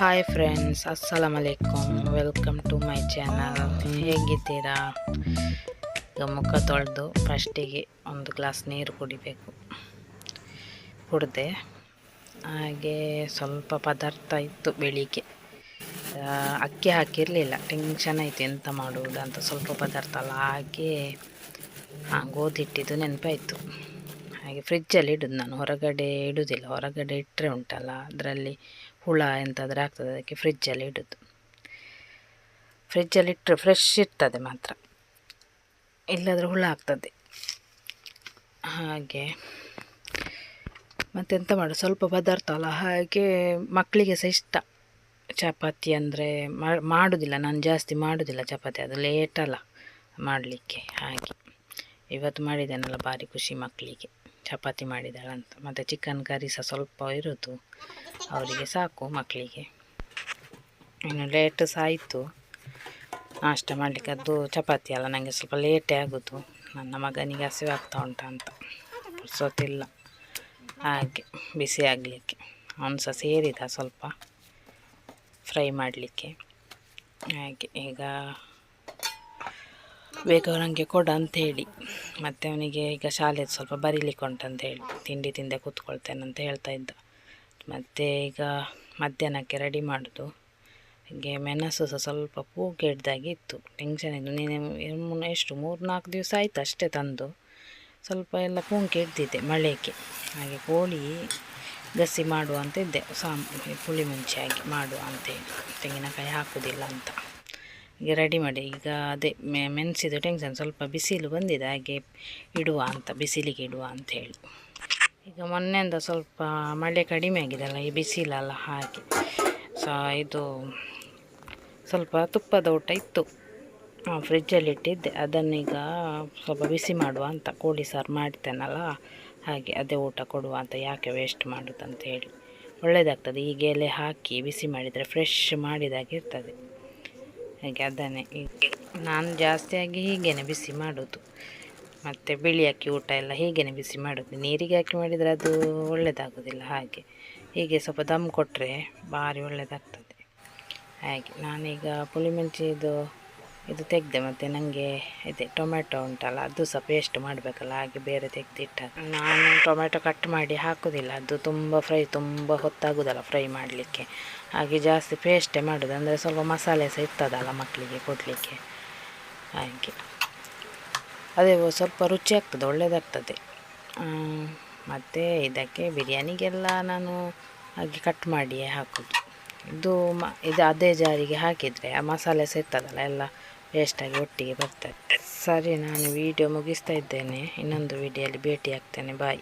Hi friends ಅಸ್ಸಲಾಮ್ ಅಲೈಕುಮ್ welcome to my channel ಹೇಗಿದ್ದೀರಾ? ಈಗ ಮುಖ ತೊಳೆದು ಫಸ್ಟಿಗೆ ಒಂದು ಗ್ಲಾಸ್ ನೀರು ಕುಡಿಬೇಕು. ಕುಡಿದೆ. ಹಾಗೆ ಸ್ವಲ್ಪ ಪದಾರ್ಥ ಇತ್ತು ಬೆಳಿಗ್ಗೆ. ಅಕ್ಕಿ ಹಾಕಿರಲಿಲ್ಲ. ಟೆನ್ಷನ್ ಆಯಿತು ಎಂತ ಮಾಡುವುದು ಅಂತ ಸ್ವಲ್ಪ ಪದಾರ್ಥ ಅಲ್ಲ. ಹಾಗೆ ಹಾಂ ಗೋಧಿ ಹಿಟ್ಟಿದ್ದು ನೆನಪಾಯಿತು. ಹಾಗೆ ಫ್ರಿಜ್ಜಲ್ಲಿ ಇಡೋದು ನಾನು. ಹೊರಗಡೆ ಇಡೋದಿಲ್ಲ. ಹೊರಗಡೆ ಇಟ್ಟರೆ ಉಂಟಲ್ಲ. ಅದರಲ್ಲಿ ಹುಳ ಎಂತಾದರೂ ಆಗ್ತದೆ ಅದಕ್ಕೆ ಫ್ರಿಜ್ಜಲ್ಲಿ ಇಡೋದು. ಫ್ರಿಜ್ಜಲ್ಲಿ ಇಟ್ಟರೆ ಫ್ರೆಶ್ ಇರ್ತದೆ ಮಾತ್ರ. ಇಲ್ಲದ್ರೆ ಹುಳ ಆಗ್ತದೆ. ಹಾಗೆ. ಮತ್ತೆಂತ ಮಾಡು ಸ್ವಲ್ಪ ಪದಾರ್ಥ ಅಲ್ಲ ಹಾಗೆ ಮಕ್ಕಳಿಗೆ ಸಹ ಇಷ್ಟ. ಚಪಾತಿ ಅಂದರೆ ಮಾಡೋದಿಲ್ಲ, ನಾನು ಜಾಸ್ತಿ ಮಾಡೋದಿಲ್ಲ ಚಪಾತಿ, ಅದು ಲೇಟಲ್ಲ ಮಾಡಲಿಕ್ಕೆ, ಹಾಗೆ. ಇವತ್ತು ಮಾಡಿದ್ದೇನಲ್ಲ ಭಾರಿ ಖುಷಿ ಮಕ್ಕಳಿಗೆ ಚಪಾತಿ ಮಾಡಿದ್ದಾಳಂತ. ಮತ್ತು ಚಿಕನ್ ಕರಿ ಸಹ ಸ್ವಲ್ಪ ಇರೋದು. ಅವರಿಗೆ ಸಾಕು ಮಕ್ಕಳಿಗೆ ಇನ್ನು ಲೇಟ್ ಸಹ ಆಯಿತು. ನಾಷ್ಟ ಮಾಡಲಿಕ್ಕೆ ಅದು ಚಪಾತಿ ಅಲ್ಲ ನನಗೆ ಸ್ವಲ್ಪ ಲೇಟೇ ಆಗೋದು. ನನ್ನ ಮಗನಿಗೆ ಹಸಿವೆ ಆಗ್ತಾ ಉಂಟ ಅಂತ. ಪುರ್ಸೋತಿಲ್ಲ ಹಾಗೆ ಬಿಸಿ ಆಗಲಿಕ್ಕೆ. ಅವನು ಸಹ ಸೇರಿದ ಸ್ವಲ್ಪ. ಫ್ರೈ ಮಾಡಲಿಕ್ಕೆ. ಹಾಗೆ, ಈಗ ನನಗೆ ಕೊಡ ಅಂಥೇಳಿ ಮತ್ತು ಅವನಿಗೆ ಈಗ ಶಾಲೆದು ಸ್ವಲ್ಪ ಬರೀಲಿಕ್ಕೆ ಉಂಟಂತ ಹೇಳಿ, ತಿಂಡಿ ತಿಂದೆ ಕೂತ್ಕೊಳ್ತೇನೆ ಅಂತ ಹೇಳ್ತಾ ಇದ್ದ. ಮತ್ತು ಈಗ ಮಧ್ಯಾಹ್ನಕ್ಕೆ ರೆಡಿ ಮಾಡೋದು. ಹೀಗೆ ಮೆಣಸು ಸಹ ಸ್ವಲ್ಪ ಪೂಗೆಡ್ದಾಗೆ ಇತ್ತು. ಟೆನ್ಷನ್ ಇದ್ದು ನೀನು ಎಷ್ಟು ಮೂರು ನಾಲ್ಕು ದಿವಸ ಆಯಿತು ಅಷ್ಟೇ ತಂದು. ಸ್ವಲ್ಪ ಎಲ್ಲ ಪೂಂಕೆ ಹಿಡ್ದಿದ್ದೆ ಮಳೆಗೆ. ಹಾಗೆ ಕೋಳಿ ಗಸಿ ಮಾಡುವ ಅಂತ ಇದ್ದೆ. ಸಾಂಬ ಪುಳಿ ಮುಂಚೆ ಹಾಗೆ ಮಾಡುವ ಅಂತೇಳಿ ತೆಂಗಿನಕಾಯಿ ಹಾಕೋದಿಲ್ಲ ಅಂತ. ಈಗ ರೆಡಿ ಮಾಡಿ. ಈಗ ಅದೇ ಮೆಣಸಿದು ಟೆನ್ಷನ್ ಸ್ವಲ್ಪ ಬಿಸಿಲು ಬಂದಿದೆ, ಹಾಗೆ ಇಡುವ ಅಂತ, ಬಿಸಿಲಿಗೆ ಇಡುವ ಅಂತ ಹೇಳಿ. ಈಗ ಮೊನ್ನೆಯಿಂದ ಸ್ವಲ್ಪ ಮಳೆ ಕಡಿಮೆ ಆಗಿದೆಲ್ಲ ಈ ಬಿಸಿಲಲ್ಲ ಹಾಗೆ. ಸೊ, ಇದು ಸ್ವಲ್ಪ ತುಪ್ಪದ ಊಟ ಇತ್ತು. ಫ್ರಿಜ್ಜಲ್ಲಿ ಇಟ್ಟಿದ್ದೆ. ಅದನ್ನೀಗ ಸ್ವಲ್ಪ ಬಿಸಿ ಮಾಡುವ ಅಂತ, ಕೋಳಿ ಸಾರು ಮಾಡ್ತೇನಲ್ಲ, ಹಾಗೆ ಅದೇ ಊಟ ಕೊಡುವ ಅಂತ, ಯಾಕೆ ವೇಸ್ಟ್ ಮಾಡೋದಂತ ಹೇಳಿ. ಒಳ್ಳೆಯದಾಗ್ತದೆ ಈಗ ಎಲೆ ಹಾಕಿ ಬಿಸಿ ಮಾಡಿದರೆ ಫ್ರೆಶ್ ಮಾಡಿದಾಗೆ ಇರ್ತದೆ. ಹಾಗೆ ಅದನ್ನೇ. ನಾನು ಜಾಸ್ತಿಯಾಗಿ ಹೀಗೇನೆ ಬಿಸಿ ಮಾಡೋದು. ಮತ್ತು ಬಿಳಿ ಅಕ್ಕಿ ಊಟ ಎಲ್ಲ ಹೀಗೇನೆ ಬಿಸಿ ಮಾಡೋದು. ನೀರಿಗೆ ಹಾಕಿ ಮಾಡಿದರೆ ಅದು ಒಳ್ಳೆಯದಾಗೋದಿಲ್ಲ ಹಾಗೆ. ಹೀಗೆ ಸ್ವಲ್ಪ ದಮ್ ಕೊಟ್ಟರೆ ಭಾರಿ ಒಳ್ಳೆಯದಾಗ್ತದೆ ಹಾಗೆ ನಾನೀಗ ಪುಳಿಮೆಂಚಿದು ಇದು ತೆಗೆದೆ ಮತ್ತು ನನಗೆ ಇದೆ ಟೊಮೆಟೊ ಉಂಟಲ್ಲ, ಅದು ಸಹ ಪೇಸ್ಟ್ ಮಾಡಬೇಕಲ್ಲ, ಹಾಗೆ ಬೇರೆ ತೆಗೆದಿಟ್ಟ ನಾನು ಟೊಮೆಟೊ ಕಟ್ ಮಾಡಿ ಹಾಕೋದಿಲ್ಲ, ಅದು ತುಂಬ ಫ್ರೈ ತುಂಬ ಹೊತ್ತಾಗೋದಲ್ಲ ಫ್ರೈ ಮಾಡಲಿಕ್ಕೆ. ಹಾಗೆ ಜಾಸ್ತಿ ಪೇಸ್ಟೇ ಮಾಡೋದು, ಅಂದರೆ ಸ್ವಲ್ಪ ಮಸಾಲೆ ಸಹ ಇರ್ತದಲ್ಲ ಮಕ್ಕಳಿಗೆ ಕೊಡಲಿಕ್ಕೆ. ಹಾಗೆ. ಅದೇ ಸ್ವಲ್ಪ ರುಚಿ ಆಗ್ತದೆ ಒಳ್ಳೆಯದಾಗ್ತದೆ ಮತ್ತು ಇದಕ್ಕೆ ಬಿರಿಯಾನಿಗೆಲ್ಲ ನಾನು ಹಾಗೆ ಕಟ್ ಮಾಡಿಯೇ ಹಾಕೋದು. ಇದು ಮ, ಇದು ಅದೇ ಜಾರಿಗೆ ಹಾಕಿದರೆ ಆ ಮಸಾಲೆ ಸಹ ಇರ್ತದಲ್ಲ ಎಲ್ಲ ವೇಸ್ಟಾಗಿ ಒಟ್ಟಿಗೆ ಬರ್ತದೆ. ಸರಿ, ನಾನು ವಿಡಿಯೋ ಮುಗಿಸ್ತಾ ಇದ್ದೇನೆ. ಇನ್ನೊಂದು ವಿಡಿಯೋಲಿ ಭೇಟಿ ಆಗ್ತೇನೆ ಬಾಯ್